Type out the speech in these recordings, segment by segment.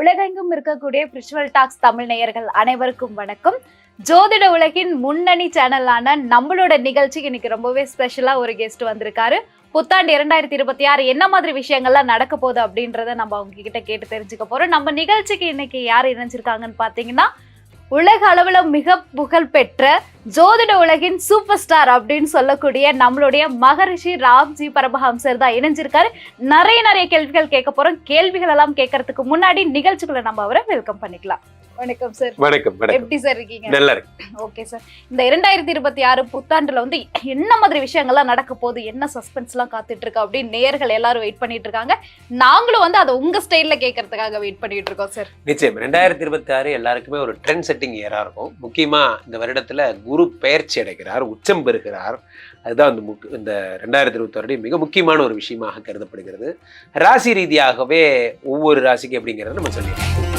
உலகெங்கும் இருக்கக்கூடிய பிரிச்சுவல் டாக்ஸ் தமிழ் நேயர்கள் அனைவருக்கும் வணக்கம். ஜோதிட உலகின் முன்னணி சேனலான நம்மளோட நிகழ்ச்சிக்கு இன்னைக்கு ரொம்பவே ஸ்பெஷலா ஒரு கெஸ்ட் வந்திருக்காரு. புத்தாண்டு இரண்டாயிரத்தி இருபத்தி ஆறு என்ன மாதிரி விஷயங்கள்லாம் நடக்க போகுது அப்படின்றத நம்ம அவங்க கிட்ட கேட்டு தெரிஞ்சுக்க போறோம். நம்ம நிகழ்ச்சிக்கு இன்னைக்கு யார் இணைஞ்சிருக்காங்கன்னு பாத்தீங்கன்னா உலக அளவுல மிக புகழ் பெற்ற ஜோதிட உலகின் சூப்பர் ஸ்டார் அப்படின்னு சொல்லக்கூடிய நம்மளுடைய மகரிஷி ராம்ஜி பரமஹம்சர் தான் இணைஞ்சிருக்காரு. நிறைய நிறைய கேள்விகள் கேட்க போறோம். கேள்விகள் எல்லாம் கேட்கறதுக்கு முன்னாடி நிகழ்ச்சிக்குள்ள நம்ம அவரை வெல்கம் பண்ணிக்கலாம். வணக்கம் சார். வணக்கம் எப்படி சார் இருக்கீங்க? நல்லா இருக்கு ஓகே சார். இந்த இரண்டாயிரத்தி இருபத்தி ஆறு புத்தாண்டுல வந்து என்ன மாதிரி விஷயங்கள்லாம் நடக்க போகுது என்ன சஸ்பென்ஸ் எல்லாம் காத்துட்டு இருக்கு அப்படின்னு நேயர்கள் எல்லாரும் வெயிட் பண்ணிட்டு இருக்காங்க நாங்களும் வந்து அதை உங்க ஸ்டைல்ல கேட்கறதுக்காக வெயிட் பண்ணிட்டு இருக்கோம் சார். நிச்சயம். ரெண்டாயிரத்தி இருபத்தி ஆறு எல்லாருக்குமே ஒரு ட்ரெண்ட் செட்டிங் இயரா இருக்கும். முக்கியமா இந்த வருடத்துல குரு பெயர்ச்சி அடைகிறார் உச்சம் பெறுகிறார். அதுதான் அந்த முக் இந்த ரெண்டாயிரத்தி இருபத்தி மிக முக்கியமான ஒரு விஷயமாக கருதப்படுகிறது. ராசி ரீதியாகவே ஒவ்வொரு ராசிக்கு அப்படிங்கிறத நம்ம சொல்லிடுறோம்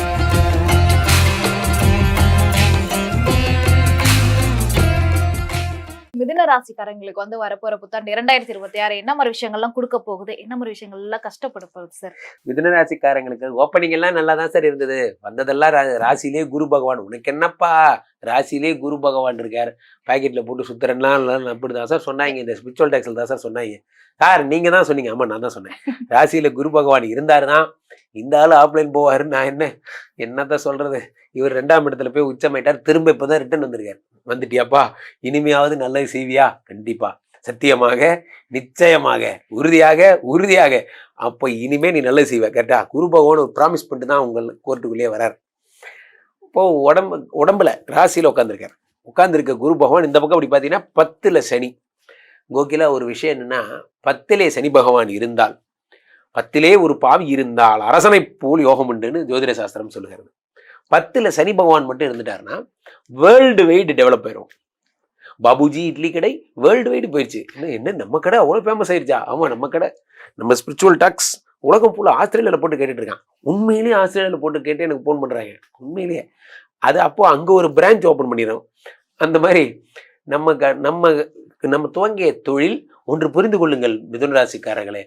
மிதுன ராசிக்காரங்களுக்கு வந்து வரப்போற புத்தாண்டு இரண்டாயிரத்தி இருபத்தி ஆறு என்ன மாதிரி விஷயங்கள்லாம் கொடுக்க போகுது? என்ன மாதிரி விஷயங்கள் எல்லாம் கஷ்டப்பட போகுது சார் மிதுன ராசிக்காரங்களுக்கு ஓப்பனிங் எல்லாம் நல்லா தான் சார் இருந்தது. வந்ததெல்லாம் ரா- குரு பகவான். உனக்கு என்னப்பா? ராசிலேயே குரு பகவான் இருக்கார். பாக்கெட்ல போட்டு சுத்துறேன்னா அப்படிதான் சார் சொன்னாங்க. இந்த ஸ்பிரிச்சுவல் டேக்ஸில் தான் சார் சொன்னாங்க. சார் நீங்க தான் சொன்னீங்க. ஆமா நான் தான் சொன்னேன். ராசியில குரு பகவான் இருந்தாரு தான் இந்த ஆள் ஆஃப்லைன் போவாருன்னு நான் என்ன? என்னத்தான் சொல்றது? இவர் ரெண்டாம் இடத்துல போய் உச்சமாயிட்டார். திரும்ப இப்பதான் ரிட்டர்ன் வந்திருக்காரு. வந்துட்டியாப்பா? இனிமையாவது நல்லது செய்வியா? கண்டிப்பா. சத்தியமாக நிச்சயமாக உறுதியாக உறுதியாக. அப்போ இனிமே நீ நல்லது செய்வ கரெக்டா குரு பகவான் ஒரு ப்ராமிஸ் பண்ணிட்டு தான் உங்கள் கோர்ட்டுக்குள்ளேயே வரார். இப்போ உடம்பு உடம்புல ராசியில் உட்காந்துருக்கார் உட்காந்துருக்க குரு பகவான் இந்த பக்கம் அப்படி பார்த்தீங்கன்னா பத்தில் சனி. கோகிலா ஒரு விஷயம் என்னன்னா பத்திலே சனி பகவான் இருந்தால் பத்திலே ஒரு பாவி இருந்தால் அரசனை போல் யோகம் உண்டுன்னு ஜோதிட சாஸ்திரம் சொல்லுகிறது. பத்தில் சனி பகவான் மட்டும் இருந்துட்டாருன்னா வேர்ல்டு வைடு டெவலப் ஆயிரும். பாபுஜி இட்லி கடை வேர்ல்டு வைடு போயிடுச்சு என்ன என்ன நம்ம கடை அவ்வளோ ஃபேமஸ் ஆயிடுச்சா ஆமாம் நம்ம கடை. நம்ம ஸ்பிரிச்சுவல் டாக்ஸ் உலகம் ஃபுல்லாக ஆஸ்திரேலியாவில் போட்டு கேட்டுட்டு இருக்கான். உண்மையிலேயே ஆஸ்திரேலியாவில் போட்டு கேட்டு எனக்கு ஃபோன் பண்ணுறாங்க உண்மையிலேயே. அது அப்போது அங்கே ஒரு பிரான்ச் ஓப்பன் பண்ணிடும் அந்த மாதிரி நம்ம க நம்ம நம்ம துவங்கிய தொழில் ஒன்று புரிந்து கொள்ளுங்கள் மிதுனராசிக்காரர்களே.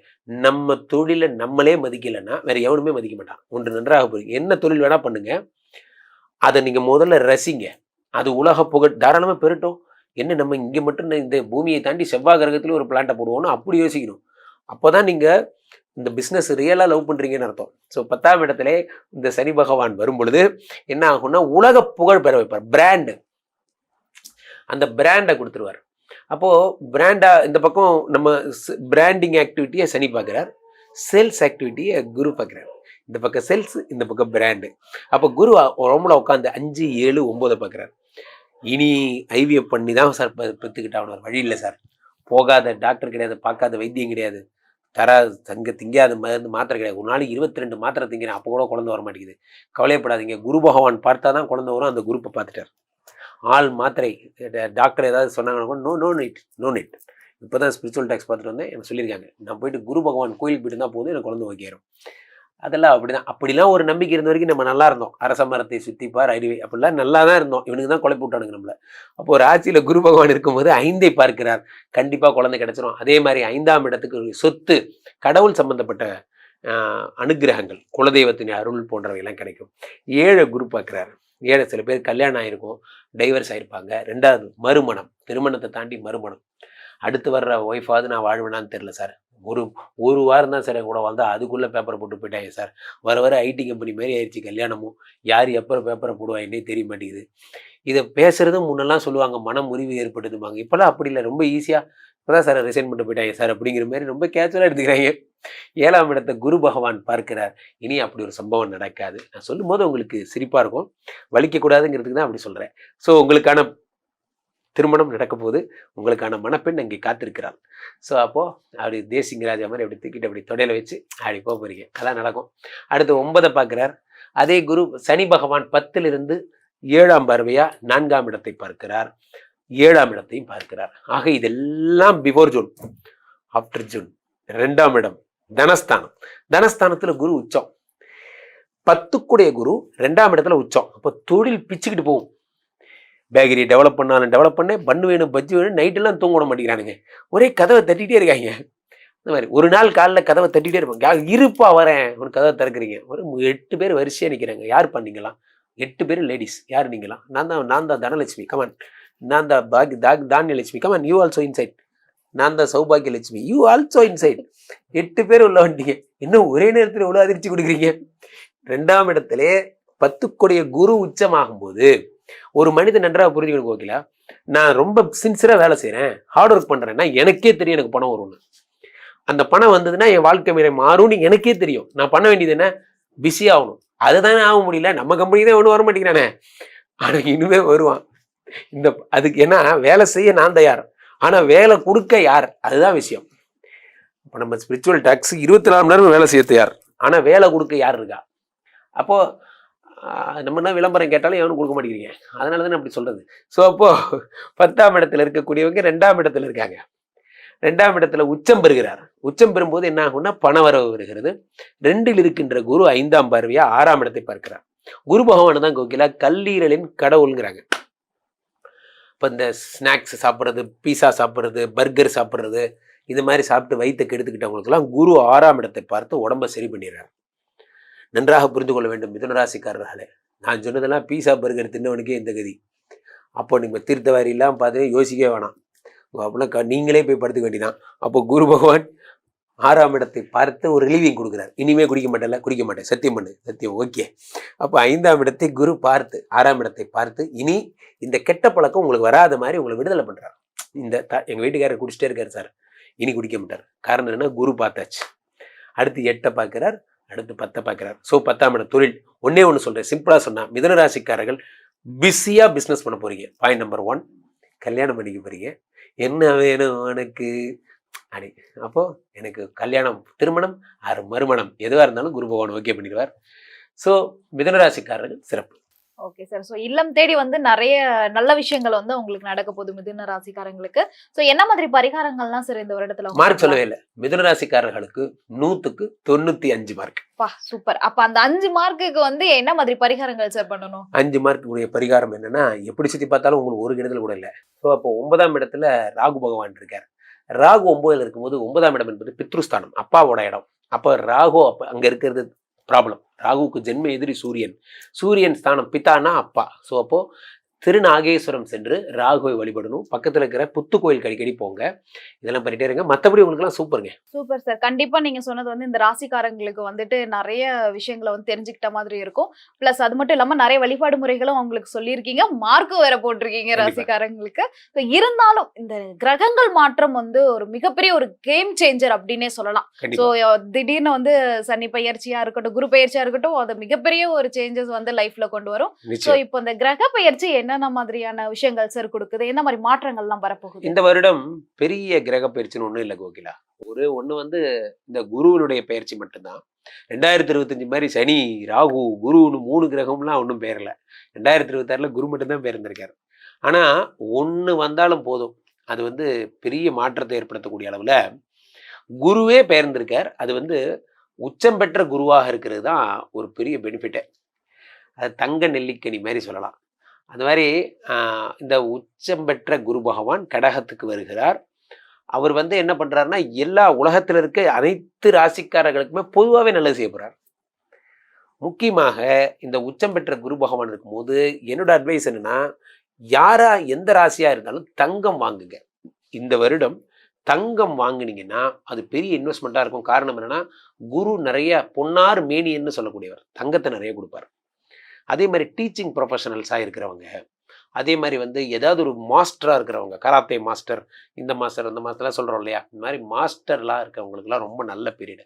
நம்ம தொழிலை நம்மளே மதிக்கலைன்னா வேற எவனுமே மதிக்க மாட்டான். ஒன்று நன்றாக புரியும். என்ன தொழில் வேணால் பண்ணுங்கள் அதை நீங்கள் முதல்ல ரசிங்க. அது உலக புகழ். தாராளமாக பெருட்டும். என்ன நம்ம இங்கே மட்டும் இந்த பூமியை தாண்டி செவ்வாய் கிரகத்தில் ஒரு பிளான்ட்டை போடுவோம்னு அப்படி யோசிக்கணும். அப்போ தான் நீங்கள் இந்த பிஸ்னஸ் ரியலாக லவ் பண்ணுறீங்கன்னு அர்த்தம். ஸோ பத்தாம் இடத்துல இந்த சனி பகவான் வரும் பொழுது என்ன ஆகும்னா உலக புகழ் பெற வைப்பார். பிராண்டு அந்த பிராண்டை கொடுத்துருவார். அப்போது பிராண்டா இந்த பக்கம் நம்ம பிராண்டிங் ஆக்டிவிட்டியை சனி பார்க்குறார். சேல்ஸ் ஆக்டிவிட்டியை குரு பார்க்குறார். இந்த பக்கம் செல்ஸ் இந்த பக்கம் பிராண்டு அப்போ குரு உடம்புல உட்காந்து அஞ்சு ஏழு ஒம்போதை பார்க்குறாரு. இனி ஐவிஎஃப் பண்ணி தான் சார் பெற்றுக்கிட்டாங்க வழி இல்லை சார் போகாத டாக்டர் கிடையாது பார்க்காத வைத்தியம் கிடையாது. தர தங்க திங்காத மருந்து மாத்திரை கிடையாது. ஒரு நாளைக்கு இருபத்தி ரெண்டு மாத்திரை திங்கிறேன். அப்போ கூட குழந்தை வர மாட்டேங்குது கவலைப்படாதீங்க குரு பகவான் பார்த்தா தான் குழந்தை வரும். அந்த குரூப்பை பார்த்துட்டார். ஆள் மாத்திரை டாக்டர் ஏதாவது சொன்னாங்கன்னா கூட no no need no night இப்போ தான் ஸ்பிரிச்சுவல் டாக்ஸ் பார்த்துட்டு வந்தேன். எனக்கு சொல்லியிருக்காங்க. நான் போயிட்டு குரு பகவான் கோயிலுக்கு போயிட்டு தான் போதும் எனக்கு குழந்தை வைக்கிறோம் அதெல்லாம் அப்படிதான். அப்படிலாம் ஒரு நம்பிக்கை இருந்த வரைக்கும் நம்ம நல்லா இருந்தோம். அரச மரத்தை சுத்திப்பார் அறிவை அப்படிலாம் நல்லா தான் இருந்தோம். இவனுக்கு தான் கொலை போட்டானுங்க நம்மள. அப்போ ராசியில குரு பகவான் இருக்கும்போது ஐந்தை பார்க்கிறார். கண்டிப்பா குழந்தை கிடைச்சிரும். அதே மாதிரி ஐந்தாம் இடத்துக்கு ஒரு சொத்து கடவுள் சம்பந்தப்பட்ட அனுகிரகங்கள் அனுக்கிரகங்கள் குலதெய்வத்தின் அருள் போன்றவையெல்லாம் கிடைக்கும். ஏழை குரு பார்க்குறாரு. ஏழை சில பேர் கல்யாணம் ஆகிருக்கும் டைவர்ஸ் ஆகிருப்பாங்க ரெண்டாவது மறுமணம். திருமணத்தை தாண்டி மறுமணம். அடுத்து வர்ற ஒய்ஃபாவது நான் வாழ்வேனான்னு தெரில சார். ஒரு ஒரு வாரம் தான் சார் என் கூட வந்தா அதுக்குள்ளே பேப்பரை போட்டு போயிட்டாங்க சார் வர வர ஐடி கம்பெனி மாதிரி ஆயிடுச்சு கல்யாணமும். யார் எப்போ பேப்பரை போடுவாங்கன்னே தெரிய மாட்டேங்குது. இதை பேசுறது முன்னெல்லாம் சொல்லுவாங்க மன முறிவு ஏற்பட்டுதுமாங்க இப்போல்லாம் அப்படி இல்லை ரொம்ப ஈஸியாக இப்போதான் சார் ரிசைன் பண்ணிட்டு போயிட்டாங்க சார் அப்படிங்கிற மாதிரி ரொம்ப கேச்சுவலாக எடுத்துக்கிறாங்க. ஏழாம் இடத்தை குரு பகவான் பார்க்கிறார். இனி அப்படி ஒரு சம்பவம் நடக்காது. நான் சொல்லும்போது உங்களுக்கு சிரிப்பாக இருக்கும். வலிக்கக்கூடாதுங்கிறதுக்கு தான் அப்படி சொல்கிறேன் ஸோ உங்களுக்கான திருமணம் நடக்க போது உங்களுக்கான மணப்பெண் அங்கே காத்திருக்கிறாள். ஸோ அப்போது அப்படி தேசிங்க ராஜா மாதிரி அப்படி தூக்கிட்டு அப்படி தொடையில வச்சு அப்படி போக போகிறீங்க அதான் நடக்கும். அடுத்து ஒன்பதை பார்க்குறார். அதே குரு சனி பகவான் பத்திலிருந்து ஏழாம் பார்வையாக நான்காம் இடத்தை பார்க்கிறார். ஏழாம் இடத்தையும் பார்க்கிறார். ஆக இதெல்லாம் பிஃபோர் ஜூன் ஆஃப்டர் ஜூன் ரெண்டாம் இடம் தனஸ்தானம். தனஸ்தானத்தில் குரு உச்சம். பத்துக்குடைய குரு ரெண்டாம் இடத்துல உச்சம். அப்போ தொழில் பிச்சுக்கிட்டு போகும். பேக்கரி டெவலப் பண்ணாலும் டெவலப் பண்ண பண்ணு வேணும் பஜ்ஜி வேணும் நைட்டெல்லாம் தூங்க விட மாட்டேங்கிறானுங்க. ஒரே கதவை தட்டிகிட்டே இருக்காங்க. இந்த மாதிரி ஒரு நாள் காலைல கதவை தட்டிட்டே இருப்பாங்க இருப்பா வரேன். ஒரு கதவை திறக்கிறீங்க. ஒரு எட்டு பேர் வரிசையாக நிற்கிறாங்க யார் பண்ணீங்களாம் எட்டு பேர் லேடிஸ் யார் நீங்களாம் நான் தான் நான் தான் தனலட்சுமி. கமான் நான் தான் பாக் தாக் Dhanyalakshmi. Come on you also inside நான் தான் சௌபாகியலட்சுமி. யூ ஆல்சோ இன்சைட் எட்டு பேர் உள்ள வண்டிங்க இன்னும் ஒரே நேரத்தில் எவ்வளோ அதிர்ச்சி கொடுக்குறீங்க. ரெண்டாம் இடத்திலே பத்துக்குடைய குரு உச்சமாகும் போது ஒரு மனிதன் நன்றாக புரிஞ்சுக்கணும் கோகிலா. நான் ரொம்ப சின்சியராக வேலை செய்கிறேன் ஹார்ட் ஒர்க் பண்றேன்னா எனக்கே தெரியும் எனக்கு பணம் வரும்னு. அந்த பணம் வந்ததுன்னா என் வாழ்க்கை முறை மாறும்னு எனக்கே தெரியும். நான் பண்ண வேண்டியது என்ன? பிஸி ஆகணும். அதுதானே ஆக முடியல. நம்ம கம்பெனி தான் ஒன்றும் வர மாட்டேங்கிறானே. ஆனா இனிமே வருவான். இந்த அதுக்கு ஏன்னா வேலை செய்ய நான் தயார். ஆனா வேலை கொடுக்க யார்? அதுதான் விஷயம். இப்போ நம்ம ஸ்பிரிச்சுவல் டாக்ஸ் இருபத்தி நாலு மணி நேரம் வேலை செய்ய தயார். ஆனா வேலை கொடுக்க யார் இருக்கா? அப்போ நம்ம என்ன விளம்பரம் கேட்டாலும் எவனும் கொடுக்க மாட்டேங்கிறீங்க. அதனால தான் அப்படி சொல்கிறது ஸோ அப்போ பத்தாம் இடத்துல இருக்கக்கூடியவங்க ரெண்டாம் இடத்துல இருக்காங்க. ரெண்டாம் இடத்துல உச்சம் பெறுகிறார். உச்சம் பெறும்போது என்ன ஆகும்னா பணவரவு வருகிறது. ரெண்டில் இருக்கின்ற குரு ஐந்தாம் பார்வையா ஆறாம் இடத்தை பார்க்கிறார். குரு பகவான் தான் கோகிலா கல்லீரலின் கடவுளுங்கிறாங்க. இப்போ இந்த ஸ்நாக்ஸ் சாப்பிட்றது பீஸா சாப்பிட்றது பர்கர் சாப்பிட்றது இது மாதிரி சாப்பிட்டு வயிற்றை கெடுத்துக்கிட்டவங்களுக்கெல்லாம் குரு ஆறாம் இடத்தை பார்த்து உடம்ப சரி பண்ணிடுறாங்க நன்றாக புரிந்து கொள்ள வேண்டும் மிதுனராசிக்காரர்களே நான் சொன்னதெல்லாம் பீஸா பர்கர் தின்னவனுக்கே இந்த கதி. அப்போ நீங்கள் தீர்த்தவாரிலாம் பார்த்து யோசிக்கவே வேணாம். அப்படின்னா க- நீங்களே போய் படுத்துக்க வேண்டியதான் அப்போ குரு பகவான் ஆறாம் இடத்தை பார்த்து ஒரு ரிலீவிங் கொடுக்குறார். இனிமே குடிக்க மாட்டேன்ல குடிக்க மாட்டேன். சத்தியம் பண்ணு சத்தியம் ஓகே. அப்போ ஐந்தாம் இடத்தை குரு பார்த்து ஆறாம் இடத்தை பார்த்து இனி இந்த கெட்ட பழக்கம் உங்களுக்கு வராத மாதிரி உங்களை விடுதலை பண்ணுறாரு இந்த த எங்கள் வீட்டுக்காரர் குடிச்சிட்டே இருக்கார் சார். இனி குடிக்க மாட்டார். காரணம் என்ன குரு பார்த்தாச்சு. அடுத்து எட்டை பார்க்குறார். அடுத்து பத்தை பார்க்குறார். ஸோ பத்தாம் இடம் தொழில். ஒன்றே ஒன்று சொல்கிறேன் சிம்பிளாக சொன்னால் மிதன ராசிக்காரர்கள் பிஸியாக பிஸ்னஸ் பண்ண போகிறீங்க பாயிண்ட் நம்பர் ஒன் கல்யாணம் பண்ணிக்க போகிறீங்க என்ன வேணும் உனக்கு? அப்படி அப்போது எனக்கு கல்யாணம் திருமணம் ஆறு மறுமணம் எதுவாக இருந்தாலும் குரு பகவான் ஓகே பண்ணிடுவார். ஸோ மிதுனராசிக்காரர்கள் சிறப்பு. ஓகே சார் ஸோ இல்லம் தேடி வந்து நிறைய நல்ல விஷயங்கள் வந்து உங்களுக்கு நடக்க போகுது மிதுன ராசிக்காரங்களுக்கு. ஸோ என்ன மாதிரி பரிகாரங்கள்லாம் சார் இந்த வருடத்துல மார்க் சொல்லவே? இல்லை. மிதுனராசிக்காரர்களுக்கு நூற்றுக்கு தொண்ணூற்றி அஞ்சு மார்க் சூப்பர் அப்ப அந்த அஞ்சு மார்க்குக்கு வந்து என்ன மாதிரி பரிகாரங்கள் சார் பண்ணணும்? அஞ்சு மார்க்குடைய பரிகாரம் என்னன்னா எப்படி சுற்றி பார்த்தாலும் உங்களுக்கு ஒரு கெடுதல் கூட இல்லை. ஸோ அப்போ ஒன்பதாம் இடத்துல ராகு பகவான் இருக்கார். ராகு ஒன்பதுல இருக்கும்போது ஒன்பதாம் இடம் என்பது பித்ருஸ்தானம் அப்பாவோட இடம். அப்போ ராகு அப்போ அங்கே இருக்கிறது ப்ராப்ளம் ராகுவுக்கு ஜென்ம எதிரி சூரியன். சூரியன் ஸ்தானம் பித்தானா அப்பா. ஸோ அப்போ திருநாகேஸ்வரம் சென்று ராகுவை வழிபடணும். பக்கத்தில் இருக்கிற புத்து கோயிலுக்கு அடிக்கடி போங்க. இதெல்லாம் பண்ணிட்டே இருங்க. மற்றபடி உங்களுக்குலாம் சூப்பருங்க. Super sir. கண்டிப்பா நீங்க சொன்னது வந்து இந்த ராசிக்காரங்களுக்கு வந்துட்டு நிறைய விஷயங்களை வந்து தெரிஞ்சுக்கிட்ட மாதிரி இருக்கும். பிளஸ் அது மட்டும் இல்லாம நிறைய வழிபாடு முறைகளும் அவங்களுக்கு சொல்லியிருக்கீங்க. மார்க்கும் வேற போட்டிருக்கீங்க. ராசிக்காரங்களுக்கு. இருந்தாலும் இந்த கிரகங்கள் மாற்றம் வந்து ஒரு மிகப்பெரிய ஒரு கேம் சேஞ்சர் அப்படின்னே சொல்லலாம். ஸோ கண்டிப்பா திடீர்னு வந்து சனி பயிற்சியா இருக்கட்டும் குரு பயிற்சியா இருக்கட்டும் அது மிகப்பெரிய ஒரு சேஞ்சஸ் வந்து லைஃப்ல கொண்டு வரும். ஸோ நிச்சயம். இப்போ இந்த கிரக பயிற்சி என்னென்ன மாதிரியான விஷயங்கள் சார் கொடுக்குது? என்ன மாதிரி மாற்றங்கள்லாம் வரப்போகுது? இந்த வருடம் பெரிய கிரக பயிற்சின்னு ஒன்றும் இல்லை கோகிலா. ஒரு ஒன்று வந்து இந்த குருவினுடைய பயிற்சி மட்டும்தான். ரெண்டாயிரத்தி இருபத்தஞ்சு மாதிரி சனி ராகு குருன்னு மூணு கிரகம்லாம் ஒன்றும் பேரல. ரெண்டாயிரத்தி இருபத்தாறுல குரு மட்டும்தான் பேர்ந்திருக்காரு ஆனால் ஒன்று வந்தாலும் போதும். அது வந்து பெரிய மாற்றத்தை ஏற்படுத்தக்கூடிய அளவில் குருவே பெயர்ந்திருக்கார். அது வந்து உச்சம் பெற்ற குருவாக இருக்கிறது தான் ஒரு பெரிய பெனிஃபிட்டே அது தங்க நெல்லிக்கனி மாதிரி சொல்லலாம். அந்த மாதிரி இந்த உச்சம் பெற்ற குரு பகவான் கடகத்துக்கு வருகிறார். அவர் வந்து என்ன பண்றாருன்னா எல்லா உலகத்தில் இருக்க அனைத்து ராசிக்காரர்களுக்குமே பொதுவாகவே நல்லது செய்ய போகிறார் முக்கியமாக இந்த உச்சம் பெற்ற குரு பகவான் இருக்கும்போது என்னோட அட்வைஸ் என்னென்னா யாரா எந்த ராசியாக இருந்தாலும் தங்கம் வாங்குங்க. இந்த வருடம் தங்கம் வாங்கினீங்கன்னா அது பெரிய இன்வெஸ்ட்மெண்ட்டாக இருக்கும். காரணம் என்னென்னா குரு நிறைய பொன்னார் மேனியன்னு சொல்லக்கூடியவர். தங்கத்தை நிறைய கொடுப்பார். அதே மாதிரி டீச்சிங் ப்ரொஃபஷனல்ஸாக இருக்கிறவங்க அதே மாதிரி வந்து ஏதாவது ஒரு மாஸ்டராக இருக்கிறவங்க கராத்தே மாஸ்டர் இந்த மாஸ்டர் அந்த மாஸ்டர்லாம் சொல்கிறோம் இல்லையா? இந்த மாதிரி மாஸ்டர்லாம் இருக்கவங்களுக்குலாம் ரொம்ப நல்ல பீரியடு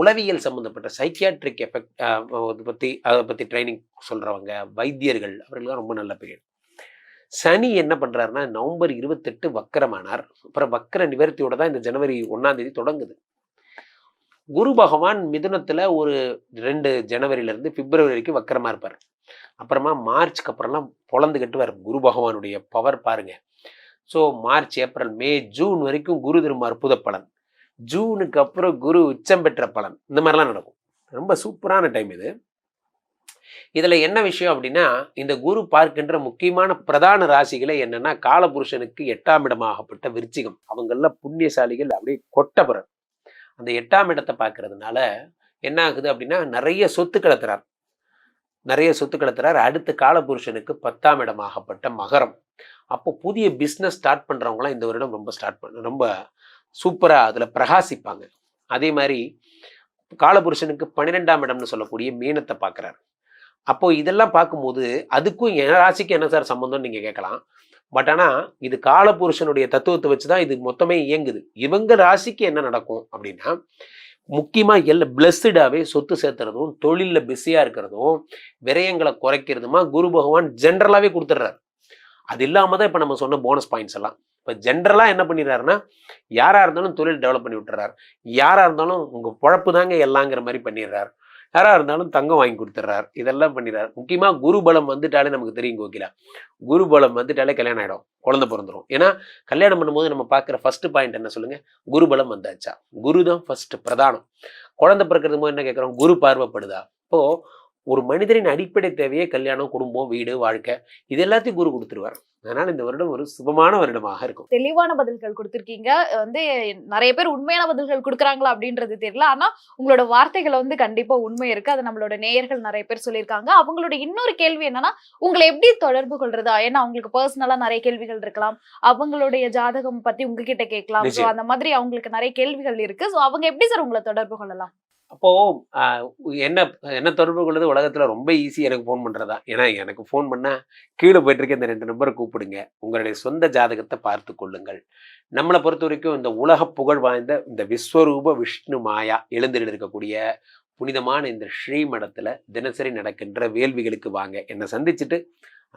உளவியல் சம்மந்தப்பட்ட சைக்கியாட்ரிக் எஃபெக்ட் அதை பற்றி அதை பற்றி ட்ரைனிங் சொல்கிறவங்க வைத்தியர்கள் அவர்களுக்கெல்லாம் ரொம்ப நல்ல பீரியட் சனி என்ன பண்ணுறாருன்னா நவம்பர் இருபத்தெட்டு வக்கரமானார். அப்புறம் வக்கர நிவர்த்தியோட தான் இந்த ஜனவரி ஒன்றாம் தேதி தொடங்குது. குரு பகவான் மிதுனத்தில் ஒரு ரெண்டு ஜனவரியிலேருந்து பிப்ரவரி வரைக்கும் வக்கரமாக இருப்பார். அப்புறமா மார்ச்க்கு அப்புறம்லாம் பொழந்து கட்டுவார் குரு பகவானுடைய பவர் பாருங்க. So March April May June வரைக்கும் குரு திரும்ப அற்புத பலன். ஜூனுக்கு அப்புறம் குரு உச்சம் பெற்ற பலன். இந்த மாதிரிலாம் நடக்கும். ரொம்ப சூப்பரான டைம் இது. இதில் என்ன விஷயம் அப்படின்னா இந்த குரு பார்க்கின்ற முக்கியமான பிரதான ராசிகளை என்னன்னா காலபுருஷனுக்கு எட்டாம் இடமாகப்பட்ட விருச்சிகம். அவங்கள புண்ணியசாலிகள் அப்படியே கொட்டப்புறம் அந்த எட்டாம் இடத்தை பார்க்கறதுனால என்ன ஆகுது அப்படின்னா நிறைய சொத்து கிளத்துறார் நிறைய சொத்து கிளத்துறார் அடுத்த காலபுருஷனுக்கு பத்தாம் இடமாகப்பட்ட மகரம். அப்போ புதிய பிஸ்னஸ் ஸ்டார்ட் பண்ணுறவங்களாம் இந்த வருடம் ரொம்ப ஸ்டார்ட் பண்ண ரொம்ப சூப்பராக அதில் பிரகாசிப்பாங்க. அதே மாதிரி காலபுருஷனுக்கு பன்னிரெண்டாம் இடம்னு சொல்லக்கூடிய மீனத்தை பார்க்குறாரு. அப்போது இதெல்லாம் பார்க்கும்போது அதுக்கும் என் ராசிக்கு என்ன சார் சம்மந்தம்னு நீங்கள் கேட்கலாம். பட் ஆனால் இது காலபுருஷனுடைய தத்துவத்தை வச்சு தான் இது மொத்தமே இயங்குது. இவங்க ராசிக்கு என்ன நடக்கும் அப்படின்னா முக்கியமாக எல்லா பிளஸ்டாகவே சொத்து சேர்த்துறதும் தொழிலில் பிஸியாக இருக்கிறதும் விரயங்களை குறைக்கிறதுமா குரு பகவான் ஜென்ரலாகவே கொடுத்துட்றாரு. அது இல்லாமல் தான் இப்போ நம்ம சொன்ன போனஸ் பாயிண்ட்ஸ் எல்லாம். இப்போ ஜென்ரலாக என்ன பண்ணிடுறாருன்னா யாராக இருந்தாலும் தொழில் டெவலப் பண்ணி விட்டுறாரு யாராக இருந்தாலும் உங்கள் பொழப்பு தாங்க எல்லாங்கிற மாதிரி பண்ணிடுறாரு. யாராக இருந்தாலும் தங்கம் வாங்கி கொடுத்துட்றாரு இதெல்லாம் பண்ணிடுறாரு முக்கியமாக குரு பலம் வந்துட்டாலே நமக்கு தெரியும் கோகிலா. குரு பலம் வந்துட்டாலே கல்யாணம் ஆகிடும் குழந்தை பிறந்துரும். ஏன்னா கல்யாணம் பண்ணும்போது நம்ம பார்க்குற ஃபர்ஸ்ட் பாயிண்ட் என்ன சொல்லுங்க? குரு பலம் வந்தாச்சா? குரு தான் ஃபர்ஸ்ட் பிரதானம். குழந்தை பிறக்கிறது போது என்ன கேட்குறோம்? குரு பார்வைப்படுதா? இப்போ ஒரு மனிதரின் அடிப்படை தேவையே கல்யாணம் குடும்பம் வீடு வாழ்க்கை. இது எல்லாத்தையும் குரு கொடுத்துருவார். அதனால இந்த வருடம் ஒரு சுபமான வருடமாக இருக்கும். தெளிவான பதில்கள் கொடுத்திருக்கீங்க. வந்து நிறைய பேர் உண்மையான பதில்கள் கொடுக்குறாங்களா அப்படின்றது தெரியல. ஆனா உங்களோட வார்த்தைகள் வந்து கண்டிப்பா உண்மை இருக்கு. அது நம்மளோட நேயர்கள் நிறைய பேர் சொல்லியிருக்காங்க. அவங்களோட இன்னொரு கேள்வி என்னன்னா உங்களை எப்படி தொடர்பு கொள்றதா? ஏன்னா அவங்களுக்கு பர்சனலா நிறைய கேள்விகள் இருக்கலாம். அவங்களுடைய ஜாதகம் பத்தி உங்ககிட்ட கேட்கலாம். அந்த மாதிரி அவங்களுக்கு நிறைய கேள்விகள் இருக்கு. ஸோ அவங்க எப்படி சார் உங்களை தொடர்பு கொள்ளலாம்? அப்போது என்ன என்ன தொடர்பு கொள்வது உலகத்தில் ரொம்ப ஈஸி எனக்கு ஃபோன் பண்ணுறதா ஏன்னா எனக்கு ஃபோன் பண்ணால் கீழே போயிட்டு இந்த ரெண்டு நம்பரை கூப்பிடுங்க. உங்களுடைய சொந்த ஜாதகத்தை பார்த்து கொள்ளுங்கள். நம்மளை பொறுத்த வரைக்கும் இந்த உலக புகழ் வாய்ந்த இந்த விஸ்வரூப விஷ்ணு மாயா எழுந்தில் இருக்கக்கூடிய புனிதமான இந்த ஸ்ரீமடத்தில் தினசரி நடக்கின்ற வேள்விகளுக்கு வாங்க. என்னை சந்திச்சுட்டு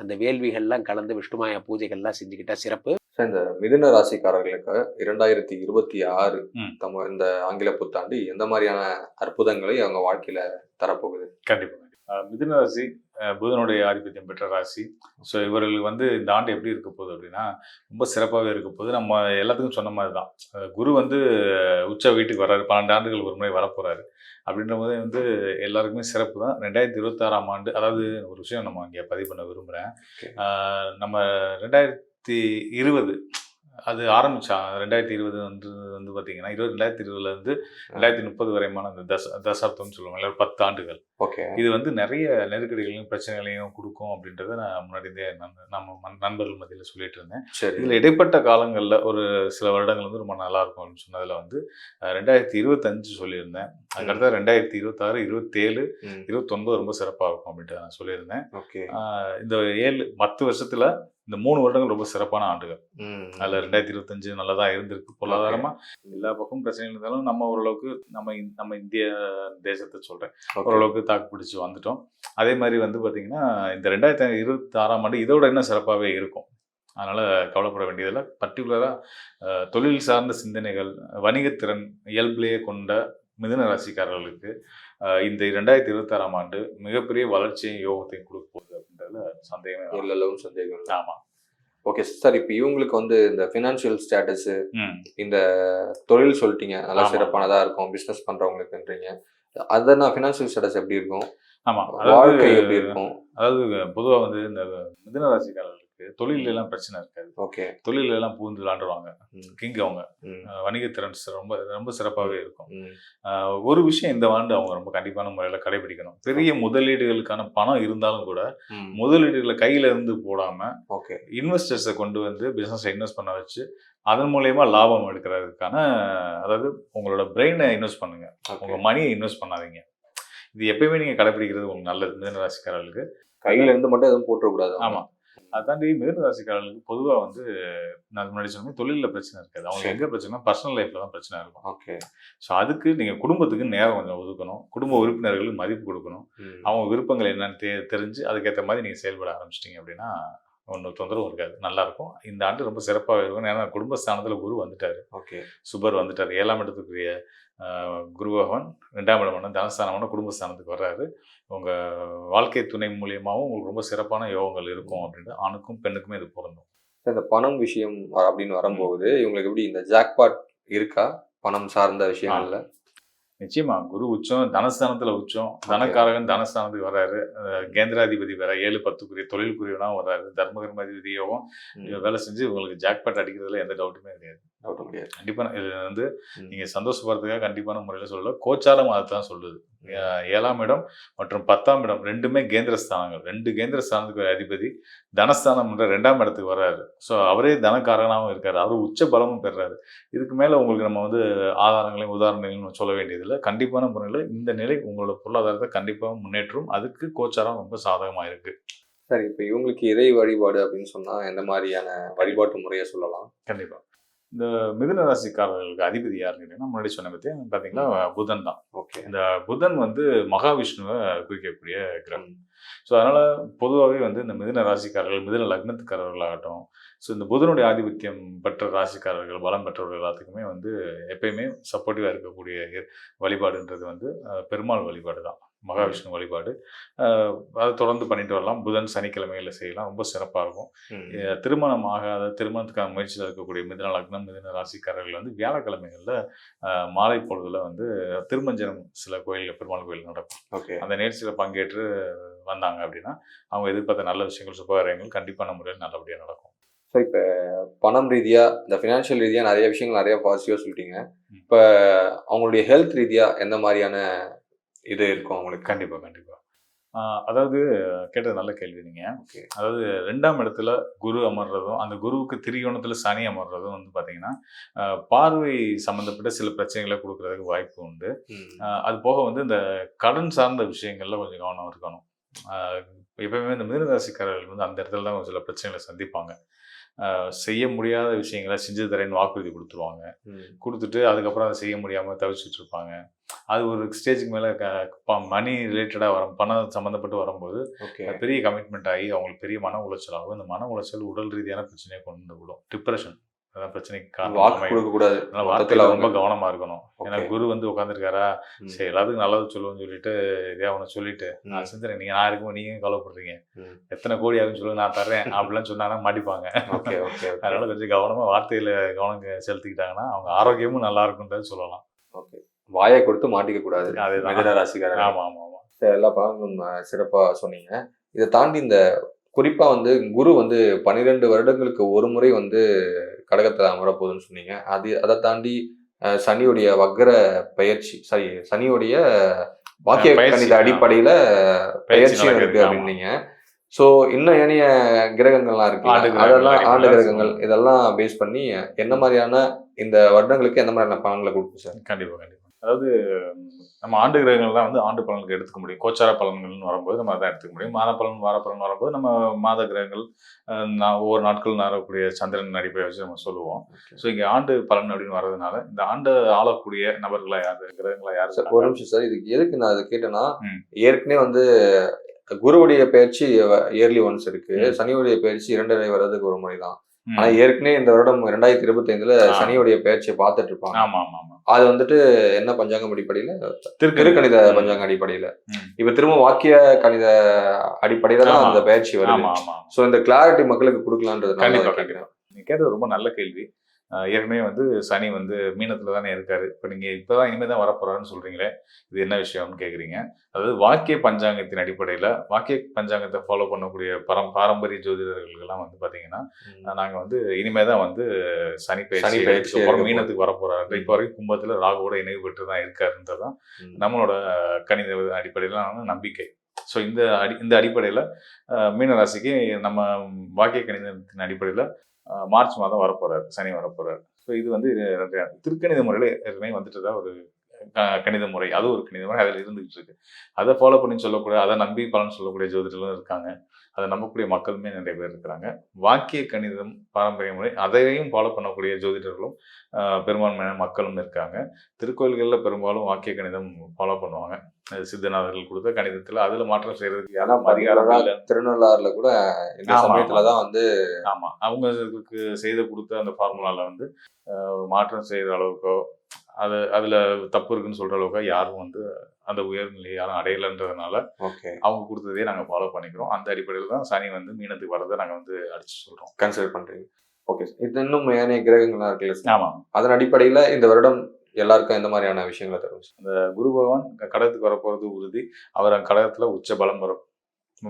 அந்த வேள்விகள்லாம் கலந்து விஷ்ணுமாயா பூஜைகள்லாம் செஞ்சுக்கிட்டால் சிறப்பு. சார், இந்த மிதுன ராசிக்காரர்களுக்கு இரண்டாயிரத்தி இருபத்தி ஆறு. தம இந்த ஆங்கில புத்தாண்டு எந்த மாதிரியான அற்புதங்களை அவங்க வாழ்க்கையில தரப்போகுது? கண்டிப்பா அஹ் மிதுன ராசி புதனுடைய ஆதிபத்தியம் பெற்ற ராசி. ஸோ இவர்களுக்கு வந்து இந்த ஆண்டு எப்படி இருக்க போகுது அப்படின்னா ரொம்ப சிறப்பாகவே இருக்க போகுது. நம்ம எல்லாத்துக்கும் சொன்ன மாதிரி தான் குரு வந்து உச்ச வீட்டுக்கு வர்றாரு. பன்னெண்டு ஆண்டுகள் ஒரு முறை வரப்போறாரு. அப்படின்ற போது வந்து எல்லாருக்குமே சிறப்பு தான். ரெண்டாயிரத்தி இருபத்தாறாம் ஆண்டு அதாவது ஒரு விஷயம் நம்ம இங்கே பதிவு பண்ண விரும்புகிறேன். நம்ம ரெண்டாயிரத்தி இருபது. அது ஆரம்பிச்சா ரெண்டாயிரத்தி இருபது வந்து வந்து பார்த்தீங்கன்னா இருபது ரெண்டாயிரத்தி இருபதுல இருந்து ரெண்டாயிரத்தி முப்பது வரைமான அந்த தச தசாப்தம்னு சொல்லுவாங்க இல்லை பத்து ஆண்டுகள். ஓகே. இது வந்து நிறைய நெருக்கடிகளையும் பிரச்சனைகளையும் கொடுக்கும் அப்படின்றத நான் முன்னாடி நம்ம நண்பர்கள் மத்தியில் சொல்லிட்டு இருந்தேன். சரி. இதில் இடைப்பட்ட காலங்களில் ஒரு சில வருடங்கள் வந்து ரொம்ப நல்லா இருக்கும் அப்படின்னு சொன்னதில் வந்து ரெண்டாயிரத்தி இருபத்தஞ்சு சொல்லியிருந்தேன். அதுக்கடுத்து ரெண்டாயிரத்தி இருபத்தாறு இருபத்தேழு. இருபத்தொன்பது ரொம்ப சிறப்பாக இருக்கும் அப்படின்ட்டு நான் சொல்லியிருந்தேன். ஓகே. இந்த ஏழு பத்து வருஷத்துல இந்த மூணு வருடங்கள் ரொம்ப சிறப்பான ஆண்டுகள். அதில் ரெண்டாயிரத்தி இருபத்தஞ்சு நல்லா தான் இருந்திருக்கு பொருளாதாரமா. எல்லா பக்கமும் பிரச்சனை இருந்தாலும் நம்ம ஓரளவுக்கு நம்ம நம்ம இந்திய தேசத்தை Okay. ஓரளவுக்கு தாக்கு பிடிச்சி வந்துட்டோம். அதே மாதிரி வந்து பாத்தீங்கன்னா இந்த ரெண்டாயிரத்தி இருபத்தி ஆறாம் ஆண்டு இதோட இன்னும் சிறப்பாகவே இருக்கும். அதனால கவலைப்பட வேண்டியதில்லை. பர்டிகுலராக தொழில் சார்ந்த சிந்தனைகள் வணிகத்திறன் இயல்பிலேயே கொண்ட மிதுன ராசிக்காரர்களுக்கு இந்த ரெண்டாயிரத்தி இருபத்தாறாம் ஆண்டு மிகப்பெரிய வளர்ச்சியும் யோகத்தையும் கொடுக்க போகுது அப்படின்றதுல சந்தேகமே வேணாம். எல்லளவும் சந்தேகம். ஆமா. ஓகே சார் இப்போ இவங்களுக்கு வந்து இந்த ஃபினான்ஷியல் ஸ்டேட்டஸ் இந்த தொழில் சொல்லிட்டீங்க. நல்லா. சிறப்பானதா இருக்கும். பிசினஸ் பண்றவங்களுக்குன்றீங்க. அதனா ஃபினான்ஷியல் ஸ்டேட்டஸ் எப்படி இருக்கும்? ஆமா. வாழ்க்கை எப்படி இருக்கும்? அதாவது பொதுவா வந்து இந்த மிதுன ராசிக்காரர்களுக்கு தொழில எல்லாம் பிரச்சனை இருக்காது. ஓகே. தொழில எல்லாம் பூந்து விளாண்டுருவாங்க. கிங் அவங்க. வணிகத்திறன் ரொம்ப ரொம்ப சிறப்பாகவே இருக்கும். ஒரு விஷயம் இந்த ஆண்டு அவங்க ரொம்ப கண்டிப்பான முறையில் கடைபிடிக்கணும். பெரிய முதலீடுகளுக்கான பணம் இருந்தாலும் கூட. முதலீடுகளை கையில இருந்து போடாம ஓகே. இன்வெஸ்டர்ஸை கொண்டு வந்து பிசினஸ் இன்வெஸ்ட் பண்ண வச்சு அதன் மூலயமா லாபம் எடுக்கிறதுக்கான அதாவது உங்களோட பிரெயினை இன்வெஸ்ட் பண்ணுங்க. உங்க மணியை இன்வெஸ்ட் பண்ணாதீங்க. இது எப்பயுமே நீங்க கடைபிடிக்கிறது உங்களுக்கு நல்லது. மிதன ராசிக்காரர்களுக்கு. கையில இருந்து மட்டும் எதுவும் போட்டுறக்கூடாது ஆமா. அதை தாண்டி மிதன ராசிக்காரர்களுக்கு பொதுவா வந்து நான் முன்னாடி சொன்ன தொழில்ல பிரச்சனை இருக்காது. அவங்க. எங்க பிரச்சனை பர்சனல் லைஃப்ல தான் பிரச்சனை இருக்கும். ஓகே. ஸோ அதுக்கு நீங்க குடும்பத்துக்கு நேரம் கொஞ்சம் ஒதுக்கணும். குடும்ப உறுப்பினர்களுக்கு மதிப்பு கொடுக்கணும். அவங்க விருப்பங்கள் என்னன்னு தெ தெரிஞ்சு அதுக்கேற்ற மாதிரி நீங்க செயல்பட ஆரம்பிச்சிட்டீங்க அப்படின்னா ஒன்றும் தொந்தரவும் இருக்காது. நல்லா இருக்கும். இந்த ஆண்டு ரொம்ப சிறப்பாக இருக்கும். ஏன்னா குடும்பஸ்தானத்துல குரு வந்துட்டாரு. ஓகே. சுபர் வந்துட்டார். ஏழாம் இடத்துக்குரிய குரு பகவான் ரெண்டாம் இடமான தனஸ்தானமான குடும்பஸ்தானத்துக்கு வர்றாரு. உங்க வாழ்க்கை துணை மூலியமாகவும் உங்களுக்கு ரொம்ப சிறப்பான யோகங்கள் இருக்கும் அப்படின்னு ஆணுக்கும் பெண்ணுக்குமே இது பொருந்தும். இந்த பணம் விஷயம் அப்படின்னு வரும்போது இவங்களுக்கு எப்படி இந்த ஜாக்பாட் இருக்கா? பணம் சார்ந்த விஷயங்கள்ல? நிச்சயமா குரு உச்சம் தனஸ்தானத்துல உச்சம் தனக்காரகன் தனஸ்தானத்துக்கு வர்றாரு. கேந்திராதிபதி வேற ஏழு பத்துக்குரிய தொழிலுக்குரியவனா வர்றாரு. தர்மகர்மாதிபதி யோகம் வேலை செஞ்சு உங்களுக்கு ஜாக்பாட் அடிக்கிறதுல எந்த டவுட்டுமே கிடையாது. ஓட்ட முடியாது. கண்டிப்பா இது வந்து ம். நீங்க சந்தோஷப்படுறதுக்காக கண்டிப்பான முறையில சொல்லல. கோச்சாரம் அதைத்தான் சொல்லுது. ஏ- ஏழாம் இடம் மற்றும் பத்தாம் இடம் ரெண்டுமே கேந்திர ஸ்தானங்கள் ரெண்டு கேந்திர ஸ்தானத்துக்கு அதிபதி தனஸ்தானம் என்ற ரெண்டாம் இடத்துக்கு வர்றாரு. ஸோ அவரே தனக்காரனாகவும் இருக்காரு. அவர் உச்ச பலமும் பெறாரு. இதுக்கு மேல உங்களுக்கு நம்ம வந்து ஆதாரங்களையும் உதாரணங்களையும் சொல்ல வேண்டியதில்லை. கண்டிப்பான முறையில் இந்த நிலை உங்களோட பொருளாதாரத்தை கண்டிப்பாக முன்னேற்றும். அதுக்கு கோச்சாரம் ரொம்ப சாதகமாக இருக்கு. சரி இப்போ இவங்களுக்கு இறை வழிபாடு அப்படின்னு சொன்னா எந்த மாதிரியான வழிபாட்டு முறையை சொல்லலாம்? கண்டிப்பா. இந்த மிதுன ராசிக்காரர்களுக்கு அதிபதி யாருன்னு கேட்டீங்கன்னா முன்னாடி சொன்ன பத்தி பார்த்தீங்கன்னா புதன் தான். ஓகே. இந்த புதன் வந்து மகாவிஷ்ணுவை குறிக்கக்கூடிய கிரகம். ஸோ அதனால பொதுவாகவே வந்து இந்த மிதுன ராசிக்காரர்கள் மிதுன லக்னத்துக்காரர்களாகட்டும் ஸோ இந்த புதனுடைய ஆதிபத்தியம் பெற்ற ராசிக்காரர்கள் பலம் பெற்றவர்கள் எல்லாத்துக்குமே வந்து எப்பயுமே சப்போர்ட்டிவாக இருக்கக்கூடிய வழிபாடுன்றது வந்து பெருமாள் வழிபாடு தான் மகாவிஷ்ணு வழிபாடு. அதை தொடர்ந்து பண்ணிட்டு வரலாம். புதன் சனிக்கிழமைகளில் செய்யலாம். ரொம்ப சிறப்பாக இருக்கும். திருமணம் ஆகாத திருமணத்துக்கான முயற்சியில் இருக்கக்கூடிய மிதுன லக்னம் மிதுன ராசிக்காரர்கள் வந்து வியாழக்கிழமைகளில் மாலை பொழுதுல வந்து திருமஞ்சனம் சில கோயில்கள் பெருமாள் கோயில் நடக்கும். ஓகே. அந்த நிகழ்ச்சியில் பங்கேற்று வந்தாங்க அப்படின்னா அவங்க எதிர்பார்த்த நல்ல விஷயங்கள் சுபகாரியங்கள் கண்டிப்பான முறையில் நல்லபடியாக நடக்கும். ஸோ இப்போ பணம் ரீதியா இந்த ஃபினான்ஷியல் ரீதியா நிறைய விஷயங்கள் நிறைய பாசிட்டிவா சொல்லிட்டீங்க. இப்போ அவங்களுடைய ஹெல்த் ரீதியா எந்த மாதிரியான இது இருக்கும் அவங்களுக்கு கண்டிப்பாக கண்டிப்பாக அதாவது கேட்டது நல்ல கேள்வி நீங்கள் ஓகே. அதாவது ரெண்டாம் இடத்துல குரு அமர்றதும் அந்த குருவுக்கு திரிகோணத்தில் சனி அமர்றதும் வந்து பார்த்தீங்கன்னா பார்வை சம்மந்தப்பட்ட சில பிரச்சனைகளை கொடுக்கறதுக்கு வாய்ப்பு உண்டு. அது போக வந்து இந்த கடன் சார்ந்த விஷயங்கள்ல கொஞ்சம் கவனம் இருக்கணும். ஆஹ் எப்பவுமே இந்த மிருகராசிக்காரர்கள் வந்து அந்த இடத்துல தான் சில பிரச்சனைகளை சந்திப்பாங்க. செய்ய முடியாத விஷயங்களை செஞ்சு தரேன்னு வாக்குறுதி கொடுத்துருவாங்க. கொடுத்துட்டு அதுக்கப்புறம் அதை செய்ய முடியாமல் தவிச்சிட்டு இருப்பாங்க. அது ஒரு ஸ்டேஜுக்கு மேலே மணி ரிலேட்டடாக வரும் பணம் சம்மந்தப்பட்டு வரும்போது பெரிய கமிட்மெண்ட் ஆகி அவங்களுக்கு பெரிய மன உளைச்சல் ஆகும் இந்த மன உளைச்சல் உடல் ரீதியான பிரச்சனையை கொண்டு விடும் டிப்ரெஷன் அதான் பிரச்சனைக்கு காரணம் வாக்கு. கொடுக்க கூடாது வார்த்தையில ரொம்ப கவனமா இருக்கணும். ஏன்னா. குரு வந்து உட்காந்துருக்காரா. சரி எல்லாத்துக்கும் நல்லது சொல்லுவோம்னு சொல்லிட்டு இதே அவனை சொல்லிட்டு. நான் செஞ்சுறேன் நீங்க நான் இருக்கும் நீங்க கவலைப்படுறீங்க. எத்தனை கோடி ஆகுன்னு சொல்லுங்க நான் தர்றேன். அப்படிலாம் சொன்னாங்கன்னா மாட்டிப்பாங்க ஓகே ஓகே ஓகே. அதனால கொஞ்சம் கவனமா வார்த்தையில கவனம் செலுத்திக்கிட்டாங்கன்னா அவங்க ஆரோக்கியமும் நல்லா இருக்குன்றது சொல்லலாம். ஓகே. வாயை கொடுத்து மாட்டிக்க கூடாது. மிதன ராசிக்காரர்கள் ஆமா ஆமா ஆமா. சரி, எல்லா பலன்களும் அஹ், சிறப்பா சொன்னீங்க. இதை தாண்டி இந்த குறிப்பா வந்து குரு வந்து பன்னிரெண்டு வருடங்களுக்கு ஒரு முறை வந்து கடகத்துல அமரப்போகுதுன்னு சொன்னீங்க அது அதை தாண்டி சனியுடைய வக்ர பயிற்சி சாரி சனியுடைய வாக்கிய பயிற்சி, கணித. அடிப்படையில நடக்குது, இருக்கு. அப்படின்னீங்க சோ இன்னும் ஏனைய கிரகங்கள்லாம் இருக்கு அதெல்லாம். ஆண்டு கிரகங்கள் இதெல்லாம் பேஸ் பண்ணி என்ன மாதிரியான இந்த வருடங்களுக்கு எந்த மாதிரியான பலன்களை கொடுக்கும் சார் கண்டிப்பா கண்டிப்பா அதாவது நம்ம ஆண்டு கிரகங்கள் தான் வந்து ஆண்டு பலனுக்கு எடுத்துக்க முடியும் கோச்சார பலன்கள்னு வரும்போது நம்ம அதான் எடுத்துக்க முடியும் மாத பலன் வார பலன் வரும்போது நம்ம மாத கிரகங்கள் நான் ஒவ்வொரு நாட்கள் வரக்கூடிய சந்திரன் அடிப்படை வச்சு நம்ம சொல்லுவோம் ஸோ இங்க ஆண்டு பலன் அப்படின்னு வர்றதுனால இந்த ஆண்டு ஆளக்கூடிய நபர்களா யாரு கிரகங்களா யாரு சார்? ஒரு நிமிஷம் சார் இதுக்கு எதுக்கு நான் அதை கேட்டேன்னா. ஏற்கனவே வந்து குருவுடைய பயிற்சி இயர்லி ஒன்ஸ் இருக்கு. சனியுடைய பயிற்சி இரண்டரை வருடத்துக்கு ஒரு முறை தான். ஆனா ஏற்கனவே இந்த வருடம் ரெண்டாயிரத்தி இருபத்தி ஐந்துல. சனியுடைய பயிற்சியை பார்த்துட்டு இருப்பாங்க ஆமா ஆமா ஆமா. அது வந்துட்டு என்ன பஞ்சாங்கம் அடிப்படையில? திருக்கு திருக்கணித. பஞ்சாங்க அடிப்படையில. இப்ப திரும்ப வாக்கிய கணித அடிப்படையில தான். அந்த பயிற்சி ஆமா சோ இந்த கிளாரிட்டி மக்களுக்கு கொடுக்கலான்றது கேட்டது ரொம்ப நல்ல கேள்வி. ஏற்கனவே வந்து சனி வந்து மீனத்துல தானே இருக்காரு. இப்போ நீங்க இப்பதான் இனிமே தான் வரப்போறாருன்னு சொல்றீங்களே இது என்ன விஷயம்னு கேக்குறீங்க. அதாவது வாக்கிய பஞ்சாங்கத்தின் அடிப்படையில வாக்கிய பஞ்சாங்கத்தை ஃபாலோ பண்ணக்கூடிய பரம் பாரம்பரிய ஜோதிடர்களுக்கெல்லாம் வந்து பாத்தீங்கன்னா அஹ் நாங்க வந்து இனிமே தான் வந்து சனி பயிற்சி பயிற்சி அப்புறம் மீனத்துக்கு வரப்போறாரு. இப்போ வரைக்கும் கும்பத்துல ராகுவோட இணைவு பெற்று தான் இருக்காருன்றதான் ம். நம்மளோட கணித அடிப்படையிலான நம்பிக்கை. ஸோ இந்த அடி இந்த அடிப்படையில் மீனராசிக்கு நம்ம வாக்கிய கணிதத்தின் அடிப்படையில் மார்ச் மாதம் வரப்போறாரு சனி வரப்போறாரு. ஸோ இது வந்து திருக்கணித முறையில் ஏற்கனவே வந்துட்டு தான் ஒரு கணித முறை. அது ஒரு கணித முறை அதில் இருந்துகிட்டு இருக்கு. அதை ஃபாலோ பண்ணி சொல்லக்கூடிய அதை நம்பி பலன் சொல்லக்கூடிய ஜோதிடர்களும் இருக்காங்க. அதை நம்பக்கூடிய மக்களுமே நிறைய பேர் இருக்கிறாங்க. வாக்கிய கணிதம் பாரம்பரிய முறை அதையும் ஃபாலோ பண்ணக்கூடிய ஜோதிடர்களும் பெரும்பான்மையான மக்களும் இருக்காங்க. திருக்கோயில்களில் பெரும்பாலும் வாக்கிய கணிதம் ஃபாலோ பண்ணுவாங்க. சித்தநாதர்கள் கொடுத்த கணிதத்தில் அதில் மாற்றம் செய்யறதுக்கு ஏன்னா இல்லை. திருநள்ளாறுல கூட இந்த ஆமா, சமயத்துலதான் வந்து ஆமா. அவங்களுக்கு செய்து கொடுத்த அந்த ஃபார்முலால வந்து மாற்றம் செய்யற அளவுக்கோ அது அதுல தப்பு இருக்குன்னு சொல்ற அளவுக்கோ யாரும் வந்து அந்த உயர்நிலையை யாரும் அடையலைன்றதுனால ஓகே. அவங்க கொடுத்ததே நாங்க ஃபாலோ பண்ணிக்கிறோம். அந்த அடிப்படையில் தான் சனி வந்து மீனத்துக்கு வரதை நாங்க வந்து அடிச்சு சொல்றோம். கன்சிடர் பண்றீங்க. ஓகே இது இன்னும் ஏனைய கிரகங்கள்லாம் இருக்குல்ல சார் ஆமா. அதன் அடிப்படையில இந்த வருடம் எல்லாருக்கும் எந்த மாதிரியான விஷயங்களை தரும் சார்? குரு பகவான் கடகத்துக்கு வரப்போறது உறுதி. அவர் அந்த கடகத்துல உச்ச பலம் வரும்.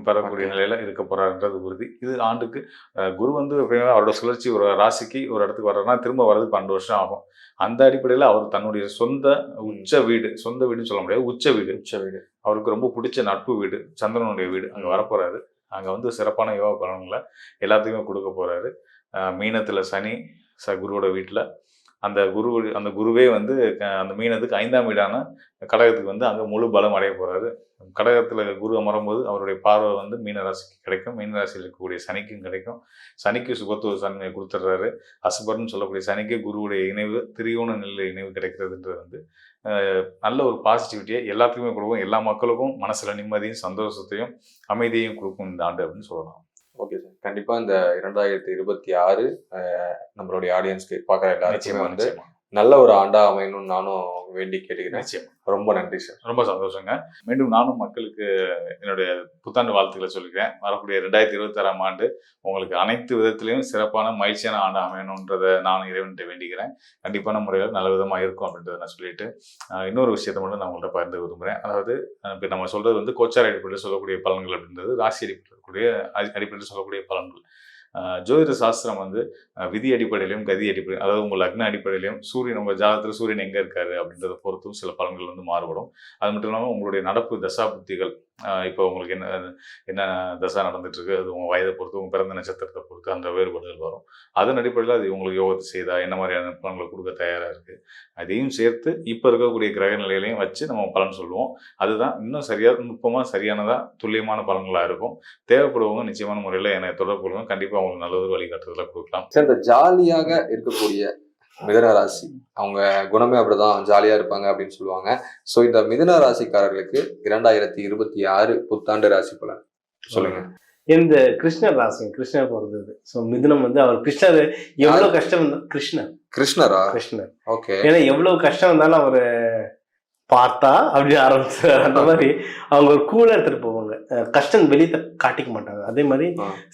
பெறக்கூடிய. நிலையில இருக்க போறாருன்றது உறுதி. இது ஆண்டுக்கு குரு வந்து அவரோட சுழற்சி ஒரு ராசிக்கு ஒரு இடத்துக்கு வர்றதுனா திரும்ப வர்றதுக்கு பன்னெண்டு வருஷம் ஆகும். அந்த அடிப்படையில் அவர் தன்னுடைய சொந்த உச்ச வீடு சொந்த வீடுன்னு சொல்ல முடியாது உச்ச வீடு. உச்ச வீடு. அவருக்கு ரொம்ப பிடிச்ச நட்பு வீடு சந்திரனுடைய வீடு. அங்கே வரப்போறாரு. அங்கே வந்து சிறப்பான யோகா பலன்களை எல்லாத்துக்குமே கொடுக்க போறாரு. அஹ் மீனத்துல சனி ச குருவோட வீட்டில் அந்த குரு அந்த குருவே வந்து அந்த மீனத்துக்கு ஐந்தாம் வீடான கடகத்துக்கு வந்து அங்கே முழு பலம் அடைய போகிறாரு கடகத்தில் குரு அமரும்போது அவருடைய பார்வை வந்து மீன ராசிக்கு கிடைக்கும். மீன ராசியில் இருக்கக்கூடிய சனிக்கும் கிடைக்கும். சனிக்கு சுபத்துவ சன்மையை கொடுத்துட்றாரு. அசுபர்னு சொல்லக்கூடிய சனிக்கு குருவுடைய இணைவு திரியோண நிலை இணைவு கிடைக்கிறதுன்றது வந்து நல்ல ஒரு பாசிட்டிவிட்டியை எல்லாத்துக்குமே கொடுக்கும். எல்லா மக்களுக்கும் மனசில் நிம்மதியும் சந்தோஷத்தையும் அமைதியையும் கொடுக்கும் இந்த ஆண்டு அப்படின்னு சொல்லலாம். கண்டிப்பா இந்த இரண்டாயிரத்தி இருபத்தி ஆறு நம்மளுடைய ஆடியன்ஸ்க்கு பார்க்குற எல்லாருக்குமே வந்து நல்ல ஒரு ஆண்டா அமையணும்னு நானும் வேண்டி கேட்டுக்கிறேன். நிச்சயமா. ரொம்ப நன்றி சார். ரொம்ப சந்தோஷங்க. மீண்டும் நானும் மக்களுக்கு என்னுடைய புத்தாண்டு வாழ்த்துக்களை சொல்லிக்கிறேன். வரக்கூடிய ரெண்டாயிரத்தி இருபத்தாறாம் ஆண்டு உங்களுக்கு அனைத்து விதத்திலையும் சிறப்பான மகிழ்ச்சியான ஆண்டு அமையணுன்றதை நான் இறைவன்கிட்ட வேண்டிக்கிறேன். கண்டிப்பான முறையில் நல்ல விதமாக இருக்கும் அப்படின்றத நான் சொல்லிட்டு இன்னொரு விஷயத்தை மட்டும் நான் உங்கள்கிட்ட பகிர்ந்து விரும்புகிறேன் அதாவது இப்போ நம்ம சொல்றது வந்து கோச்சார் அடிப்படையில் சொல்லக்கூடிய பலன்கள் அப்படின்றது ராசி அடிப்படையில் அடிப்படையில் சொல்லக்கூடிய பலன்கள். ஜோதிட சாஸ்திரம் வந்து விதி அடிப்படையிலையும் கதி அடிப்படையில் அதாவது உங்கள் லக்ன அடிப்படையிலையும் சூரியன் உங்கள் ஜாதகத்தில் சூரியன் எங்கே இருக்காரு அப்படின்றத பொறுத்தும் சில பலன்கள் வந்து மாறுபடும். அது மட்டும் இல்லாமல் உங்களுடைய நடப்பு தசா புத்திகள் இப்போ உங்களுக்கு என்ன என்ன தசை நடந்துட்டுருக்கு அது உங்கள் வயதை பொறுத்து உங்கள் பிறந்த நட்சத்திரத்தை பொறுத்து அந்த வேறுபாடுகள் வரும். அதன் அடிப்படையில் அது உங்களுக்கு யோகத்தை செய்தா என்ன மாதிரியான பலன்களை கொடுக்க தயாராக இருக்குது அதையும் சேர்த்து இப்போ இருக்கக்கூடிய கிரக நிலையிலையும் வச்சு நம்ம பலன் சொல்லுவோம். அதுதான் இன்னும் சரியாக நுட்பமாக சரியானதாக துல்லியமான பலன்களாக இருக்கும். தேவைப்படுவவங்க நிச்சயமான முறையில் என்னை தொடர்பு கொள்ளுங்க. கண்டிப்பாக அவங்களுக்கு நல்ல ஒரு கொடுக்கலாம். சார் இந்த ஜாலியாக இருக்கக்கூடிய மிதன ராசி. அவங்க குணமே அப்படிதான் ஜாலியா இருப்பாங்க அப்படின்னு சொல்லுவாங்க. ஸோ இந்த மிதன ராசிக்காரர்களுக்கு இரண்டாயிரத்தி இருபத்தி ஆறு புத்தாண்டு ராசி பலன். சொல்லுங்க. இந்த கிருஷ்ணர் ராசி கிருஷ்ணர் பிறந்தது ஸோ மிதுனம் வந்து அவர் கிருஷ்ணர் எவ்வளவு கஷ்டம் இருந்தா கிருஷ்ணர். கிருஷ்ணரா? கிருஷ்ணர். ஓகே. ஏன்னா எவ்வளவு கஷ்டம் இருந்தாலும் அவரு பார்த்தா அப்படி ஆரம்பிச்சார். அந்த மாதிரி அவங்க ஒரு கூலா எடுத்துட்டு போவாங்க கஷ்டம் வெளியே காட்டிக்க மாட்டாங்க. அதே மாதிரி.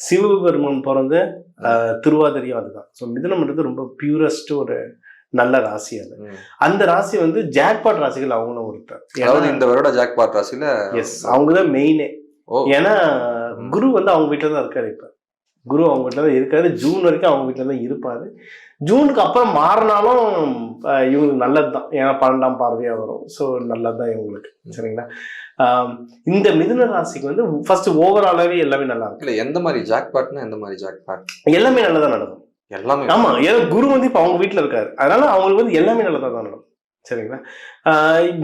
சிவபெருமன் பிறந்த திருவாதிரையும் அதுதான். ஸோ மிதுனம்ன்றது ரொம்ப பியூரஸ்ட் ஒரு நல்ல ராசி அது. அந்த ராசி வந்து ஜாக்பாட் ராசிகள் அவங்களும் ஒருத்தர். அதாவது இந்த வருட ஜாக்பாட் ராசியில எஸ் அவங்க தான் மெயினே ஏன்னா. குரு வந்து அவங்க வீட்டில் தான் இருக்காரு இப்போ. குரு அவங்க வீட்டில் தான் இருக்காரு. ஜூன் வரைக்கும் அவங்க வீட்டில் தான் இருப்பாரு. ஜூனுக்கு அப்புறம் மாறினாலும் இவங்களுக்கு நல்லது தான் ஏன்னா பன்னெண்டாம் பார்வையாக வரும். ஸோ நல்லது தான் இவங்களுக்கு சரிங்களா? இந்த மிதுன ராசிக்கு வந்து ஃபர்ஸ்ட் ஓவராலாவே எல்லாமே நல்லா இருக்கும். இல்ல எந்த மாதிரி ஜாக்பாட்னா எந்த மாதிரி ஜாக்பாட் எல்லாமே நல்லதா நடக்கும். எல்லாமே ஆமா ஏன்னா குரு வந்து இப்போ அவங்க வீட்டில் இருக்காரு. அதனால அவங்களுக்கு வந்து எல்லாமே நல்லதா தான் நடக்கும். சரிங்களா?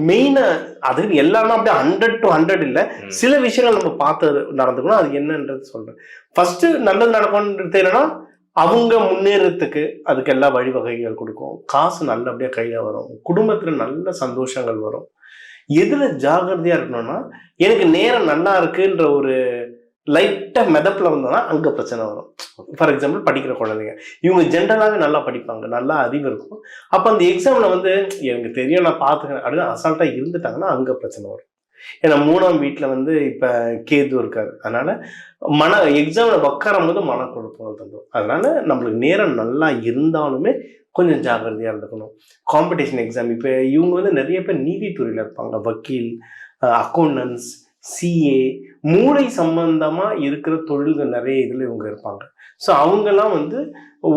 மெயினா அதுக்கு எல்லாமே அப்படியே ஹண்ட்ரட் டு ஹண்ட்ரட் இல்லை. சில விஷயங்கள் நம்ம பார்த்து நடந்துக்கணும் அது என்னன்றது சொல்றேன். ஃபர்ஸ்ட் நல்லது நடக்கணுன்றது என்னன்னா அவங்க முன்னேறத்துக்கு அதுக்கு எல்லா வழிவகைகள் கொடுக்கும். காசு நல்லபடியா கையில வரும். குடும்பத்துல நல்ல சந்தோஷங்கள் வரும். எதில் ஜாகிரதையாக இருக்கணும்னா எனக்கு நேரம் நல்லா இருக்குன்ற ஒரு லைட்டாக மெதப்பில் வந்தோம்னா அங்கே பிரச்சனை வரும். ஃபார் எக்ஸாம்பிள் படிக்கிற குழந்தைங்க. இவங்க ஜென்ரலாகவே நல்லா படிப்பாங்க. நல்லா அறிவு இருக்கும். அப்போ அந்த எக்ஸாமில் வந்து எனக்கு தெரியும் நான் பார்த்துக்கிறேன். அப்படின்னு அசால்ட்டாக இருந்துட்டாங்கன்னா அங்கே பிரச்சனை வரும். ஏன்னா மூணாம் வீட்டில் வந்து இப்போ கேது இருக்காரு. அதனால மன எக்ஸாமில் உட்காரும் போது மனக்குழப்பங்கள் தந்துடும் அதனால நம்மளுக்கு நேரம் நல்லா இருந்தாலுமே கொஞ்சம் ஜாக்கிரதையாக இருந்துக்கணும். காம்படிஷன் எக்ஸாம் இப்போ இவங்க வந்து நிறைய பேர் நீதித்துறையில் இருப்பாங்க. வக்கீல் அக்கௌண்டன்ஸ் சிஏ மூளை சம்பந்தமாக இருக்கிற தொழில்கள் நிறைய இதில் இவங்க இருப்பாங்க. ஸோ அவங்கெல்லாம் வந்து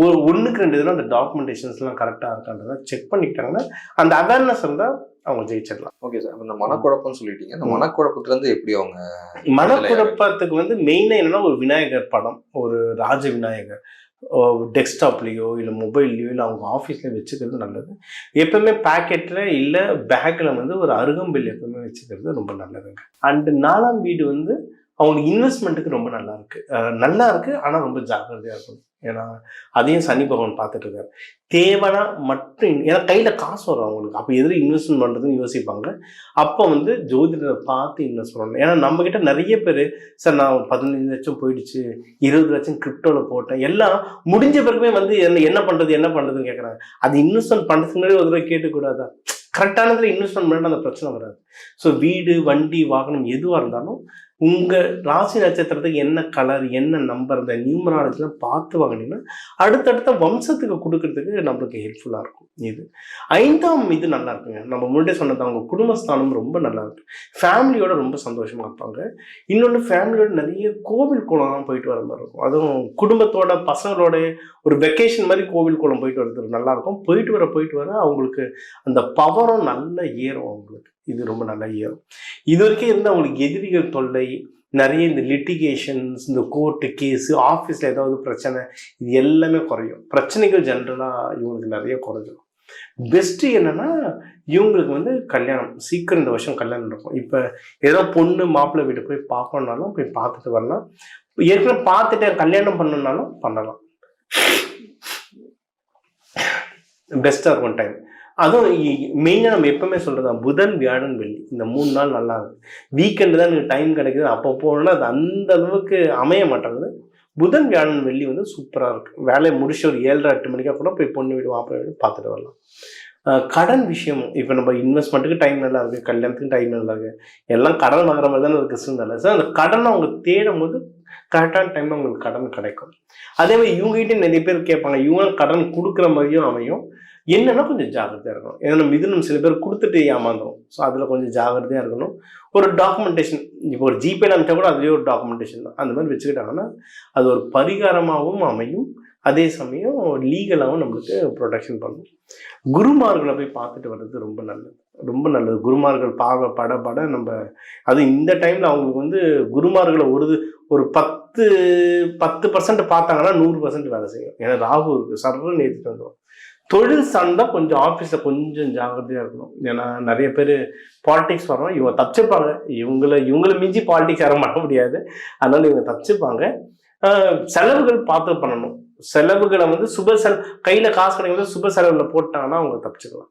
ஒரு ஒன்றுக்கு ரெண்டு இதில் அந்த டாக்குமெண்டேஷன்ஸ்லாம் கரெக்டாக இருக்கான்றதை செக் பண்ணிக்கிட்டாங்கன்னா அந்த அவேர்னஸ் இருந்தால் அவங்க ஜெயிச்சிடலாம். ஓகே சார் இந்த மனக்குழப்பம்னு சொல்லிட்டீங்க. இந்த மனக்குழப்பத்துல இருந்து எப்படி அவங்க மனக்குழப்பத்துக்கு வந்து மெயினாக என்னன்னா ஒரு விநாயகர் படம் ஒரு ராஜ விநாயகர். டெஸ்க்டாப்லேயோ இல்லை மொபைல்லையோ இல்லை அவங்க ஆஃபீஸ்லேயோ வச்சுக்கிறது நல்லது. எப்பவுமே பேக்கெட்டில் இல்லை பேக்கில் வந்து ஒரு அருகம்பில் எப்பவுமே வச்சுக்கிறது ரொம்ப நல்லதுங்க. அண்டு நாலாம் வீடு வந்து அவங்களுக்கு இன்வெஸ்ட்மெண்ட்டுக்கு ரொம்ப நல்லா இருக்கு. நல்லா இருக்குது ஆனால் ரொம்ப ஜாக்கிரதையாக இருக்கணும். ஏன்னா அதையும் சனி பகவான் பார்த்துட்டு இருக்காரு தேவைனா மட்டும் ஏன்னா கையில் காசு வரும் அவங்களுக்கு. அப்போ எதில் இன்வெஸ்ட்மெண்ட் பண்ணுறதுன்னு யோசிப்பாங்க. அப்போ வந்து ஜோதிடரை பார்த்து இன்வெஸ்ட் பண்ணணும். ஏன்னா நம்ம கிட்ட நிறைய பேர் சார் நான் பதினஞ்சு லட்சம் போயிடுச்சு இருபது லட்சம் கிரிப்டோவில் போட்டேன். எல்லாம் முடிஞ்ச பிறகுமே வந்து என்ன என்ன பண்ணுறது என்ன பண்ணுறதுன்னு கேட்குறாங்க அது இன்வெஸ்ட்மெண்ட் பண்ணுறதுக்கு முன்னாடி ஒரு தடவை கேட்டுக்கூடாதா? கரெக்டானதில் இன்வெஸ்ட்மெண்ட் பண்ணிட்டு அந்த பிரச்சனை வராது. ஸோ வீடு வண்டி வாகனம் எதுவாக இருந்தாலும் உங்கள் ராசி நட்சத்திரத்துக்கு என்ன கலர் என்ன நம்பர் இந்த நியூமராலஜிலாம் பார்த்து வாங்கினீங்கன்னா அடுத்தடுத்த வம்சத்துக்கு கொடுக்கறதுக்கு நம்மளுக்கு ஹெல்ப்ஃபுல்லாக இருக்கும். இது. ஐந்தாம் இது நல்லா இருக்குங்க. நம்ம முன்னாடியே சொன்னது அவங்க குடும்பஸ்தானம் ரொம்ப நல்லா இருக்கு. ஃபேமிலியோட ரொம்ப சந்தோஷமாக இருப்பாங்க. இன்னொன்று ஃபேமிலியோட நிறைய கோவில் குளம்லாம் போயிட்டு வர மாதிரி இருக்கும். அதுவும் குடும்பத்தோட பசங்களோட ஒரு வெக்கேஷன் மாதிரி கோவில் குளம் போயிட்டு வரது நல்லா இருக்கும். போயிட்டு வர போயிட்டு வர அவங்களுக்கு அந்த பவரும் நல்லா ஏறும் அவங்களுக்கு. இது ரொம்ப நல்லா இயர் இது வரைக்கும் இருந்த அவங்களுக்கு எதிரிகள் தொல்லை நிறைய இந்த லிட்டிகேஷன்ஸ் இந்த கோர்ட்டு கேஸு ஆஃபீஸில் ஏதாவது பிரச்சனை இது எல்லாமே குறையும். பிரச்சனைகள் ஜென்ரலாக இவங்களுக்கு நிறைய குறைஞ்சிடும் பெஸ்ட்டு என்னென்னா இவங்களுக்கு வந்து கல்யாணம் சீக்கிரம் இந்த வருஷம் கல்யாணம் நடக்கும். இப்போ ஏதோ பொண்ணு மாப்பிள்ளை வீட்டு போய் பார்க்கணுன்னாலும் போய் பார்த்துட்டு வரலாம். ஏற்கனவே பார்த்துட்டு கல்யாணம் பண்ணணுன்னாலும் பண்ணலாம். பெஸ்ட்டாக இருக்கும் டைம் அதுவும் மெயினாக நம்ம எப்பவுமே சொல்கிறது புதன் வியாழன் வெள்ளி. இந்த மூணு நாள் நல்லா இருக்கு. வீக்கெண்டு தான் எனக்கு டைம் கிடைக்குது. அப்போ போனால் அது அந்த அளவுக்கு அமைய மாட்டேங்குது. புதன் வியாழன் வெள்ளி வந்து சூப்பராக இருக்கு. வேலையை முடிச்சு ஒரு ஏழரை எட்டு மணிக்காக கூட போய் பொண்ணு வீடு மாப்பிள்ளை வீடு பார்த்துட்டு வரலாம். கடன் விஷயம். இப்போ நம்ம இன்வெஸ்ட்மெண்ட்டுக்கு டைம் நல்லா இருக்குது கல்யாணத்துக்கு டைம் நல்லா இருக்குது எல்லாம் கடன் வாங்குற மாதிரி தானே இருக்குது சூழ்நிலை சார் அந்த கடனை அவங்க தேடும் போது கரெக்டான டைமில் அவங்களுக்கு கடன் கிடைக்கும். அதே மாதிரி இவங்ககிட்ட நிறைய பேர் கேட்பாங்க இவங்க கடன் கொடுக்குற மாதிரியும் அமையும். என்னன்னா கொஞ்சம் ஜாகிரதையாக இருக்கணும். ஏன்னா மிதுனம் சில பேர் கொடுத்துட்டு ஏமாந்துடும் ஸோ அதில் கொஞ்சம் ஜாகிரதையாக இருக்கணும். ஒரு டாக்குமெண்டேஷன் இப்போ ஒரு ஜிபேல அனுப்பிச்சா கூட அதுலேயே ஒரு டாக்குமெண்டேஷன் தான். அந்த மாதிரி வச்சுக்கிட்டாங்கன்னா அது ஒரு பரிகாரமாகவும் அமையும். அதே சமயம் லீகலாகவும் நம்மளுக்கு ப்ரொடெக்ஷன் பண்ணும். குருமார்களை போய் பார்த்துட்டு வர்றது ரொம்ப நல்லது. ரொம்ப நல்லது. குருமார்கள் பார்வை பட பட நம்ம அது இந்த டைமில் அவங்களுக்கு வந்து குருமார்களை ஒரு ஒரு பத்து பத்து பர்சன்ட் பார்த்தாங்கன்னா நூறு பர்சன்ட் வேலை செய்யும். ஏன்னா ராகு இருக்கு சர்வன்னு ஏற்றிட்டு வந்துடும் தொழில் சார்ந்தா கொஞ்சம் ஆஃபீஸில் கொஞ்சம் ஜாகிரதையாக இருக்கணும். ஏன்னா நிறைய பேர் பாலிடிக்ஸ் வரோம் இவங்க தப்பிச்சுப்பாங்க இவங்கள இவங்கள மிஞ்சி பாலிடிக்ஸ் யாரும் பண்ண முடியாது. அதனால இவங்க தப்பிச்சுப்பாங்க செலவுகள் பார்த்து பண்ணணும். செலவுகளை வந்து சுப செல கையில் காசு கிடைக்கும் சுப செலவில் போட்டாங்கன்னா அவங்க தப்பிச்சுக்கலாம்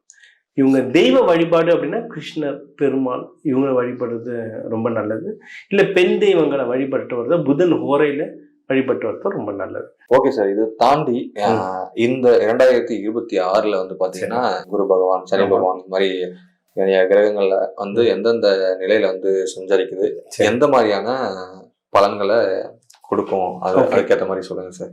இவங்க தெய்வ வழிபாடு அப்படின்னா கிருஷ்ணர் பெருமாள் இவங்களை வழிபடுறது ரொம்ப நல்லது. இல்லை பெண் தெய்வங்களை வழிபட்டு வர்றது புதன் ஹோரையில் வழிபட்டு வர்றது ரொம்ப நல்லது. ஓகே சார் இது தாண்டி இந்த இரண்டாயிரத்தி இருபத்தி ஆறுல வந்து பாத்தீங்கன்னா குரு பகவான் சனி. பகவான் இந்த மாதிரி கிரகங்கள்ல வந்து எந்தெந்த நிலையில வந்து சஞ்சரிக்குது சரி. எந்த மாதிரியான பலன்களை கொடுக்கும். அதுக்கேற்ற மாதிரி சொல்லுங்க சார்.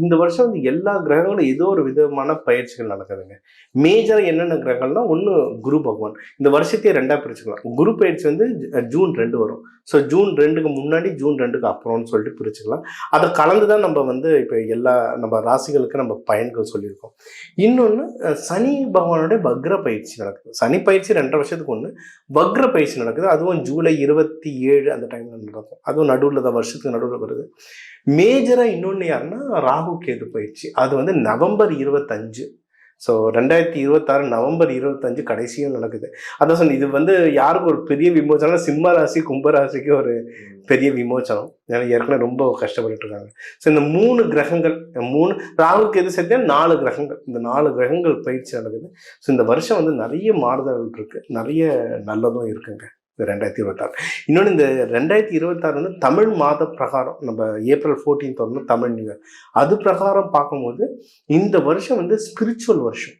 இந்த வருஷம் வந்து எல்லா கிரகங்களும் ஏதோ ஒரு விதமான பயிற்சிகள் நடக்குதுங்க. மேஜரா என்னென்ன கிரகங்கள்னா ஒன்று குரு பகவான். இந்த வருஷத்தையே ரெண்டா பிரிச்சுக்கலாம். குரு பயிற்சி வந்து ஜூன் ரெண்டு வரும். ஸோ ஜூன் ரெண்டுக்கு முன்னாடி ஜூன் ரெண்டுக்கு அப்புறம்னு சொல்லிட்டு பிரிச்சுக்கலாம். அதை கலந்து தான் நம்ம வந்து இப்போ எல்லா நம்ம ராசிகளுக்கு நம்ம பயன்கள் சொல்லியிருக்கோம். இன்னொன்று சனி பகவானுடைய வக்ர பயிற்சி நடக்குது. சனி பயிற்சி ரெண்டரை வருஷத்துக்கு ஒன்று வக்ர பயிற்சி நடக்குது. அதுவும் ஜூலை இருபத்தி ஏழு அந்த டைம்ல நடக்கும். அதுவும் நடுவில் தான் வருஷத்துக்கு நடுவில் வருது. மேஜராக இன்னொன்று யாருன்னா ராகு கேது பயிற்சி. அது வந்து நவம்பர் இருபத்தஞ்சு. ஸோ ரெண்டாயிரத்தி இருபத்தாறு நவம்பர் இருபத்தஞ்சு கடைசியும் நடக்குது. அதான் சொன்ன இது வந்து யாருக்கும் ஒரு பெரிய விமோச்சனம் சிம்ம ராசி கும்பராசிக்கு ஒரு பெரிய விமோச்சனம் ஏன்னா ஏற்கனவே ரொம்ப கஷ்டப்பட்டு இருக்காங்க. ஸோ இந்த மூணு கிரகங்கள் மூணு ராகுக்கு எது சேர்த்தா நாலு கிரகங்கள். இந்த நாலு கிரகங்கள் பயிற்சி நடக்குது. ஸோ இந்த வருஷம் வந்து நிறைய மாறுதல்கள் இருக்குது நிறைய நல்லதும் இருக்குங்க. இந்த ரெண்டாயிரத்தி இருபத்தாறு. இன்னொன்று இந்த ரெண்டாயிரத்தி இருபத்தாறு வந்து தமிழ் மாத பிரகாரம் நம்ம ஏப்ரல் ஃபோர்டீன் தொடர்ந்து தமிழ் நியூ இயர் அது பிரகாரம் பார்க்கும்போது இந்த வருஷம் வந்து ஸ்பிரிச்சுவல் வருஷம்.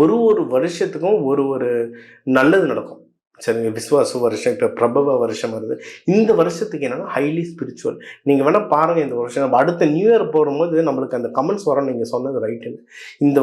ஒரு ஒரு வருஷத்துக்கும் ஒரு ஒரு நல்லது நடக்கும். சரிங்க விஸ்வாச வருஷம் இப்போ பிரபவ வருஷம் வருது. இந்த வருஷத்துக்கு என்னன்னா ஹைலி ஸ்பிரிச்சுவல் நீங்கள் வேணால் பாருங்கள் இந்த வருஷம். நம்ம அடுத்த நியூ இயர் போகும்போது நம்மளுக்கு அந்த கமெண்ட்ஸ் வரும். நீங்கள் சொன்னது ரைட்டுன்னு இந்த